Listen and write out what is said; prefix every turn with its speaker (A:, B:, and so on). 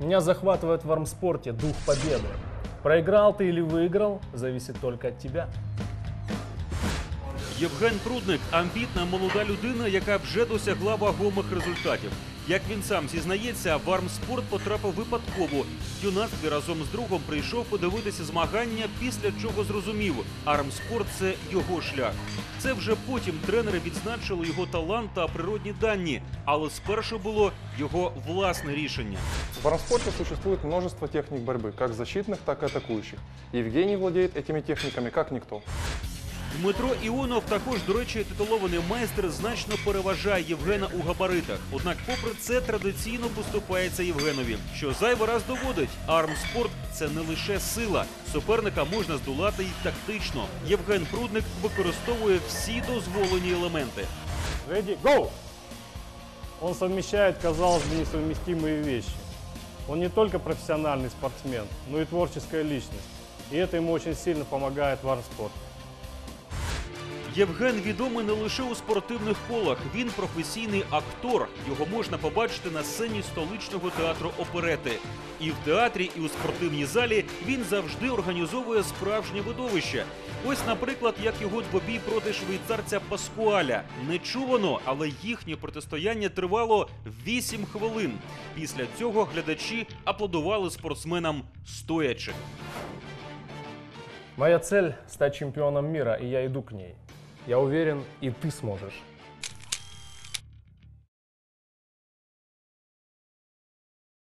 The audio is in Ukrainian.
A: Меня захватывает в армспорте дух победы. Проиграл ты или выиграл, зависит только от тебя.
B: Євген Прудник амбітна молода людина, яка вже досягла вагомих результатів. Як він сам зізнається, в армспорт потрапив випадково. В юнацтві разом з другом прийшов подивитися змагання, після чого зрозумів, армспорт це його шлях. Це вже потім тренери відзначили його талант та природні дані, але спершу було його власне рішення.
C: В армспорте существует множество техник борьбы, как защитных, так и атакующих. Евгений владеет этими техниками как никто.
B: Дмитро Іонов також, до речі, титулований майстер значно переважає Євгена у габаритах. Однак, попри це, традиційно поступається Євгенові, що зайвий раз доводить, армспорт це не лише сила. Суперника можна здолати й тактично. Євген Прудник використовує всі дозволені елементи.
A: Ready, go! Он совмещает, казалось бы, несовместимые вещи. Он не только профессиональный спортсмен, но и творческая личность. И это ему очень сильно помогает в армспорте.
B: Євген відомий не лише у спортивних колах. Він професійний актор. Його можна побачити на сцені столичного театру оперети. І в театрі, і у спортивній залі він завжди організовує справжнє видовище. Ось, наприклад, як його двобій проти швейцарця Паскуаля. Нечувано, але їхнє протистояння тривало 8 хвилин. Після цього глядачі аплодували спортсменам стоячи.
A: Моя цель – стать чемпионом мира, и я иду к ней. Я уверен, и ты сможешь.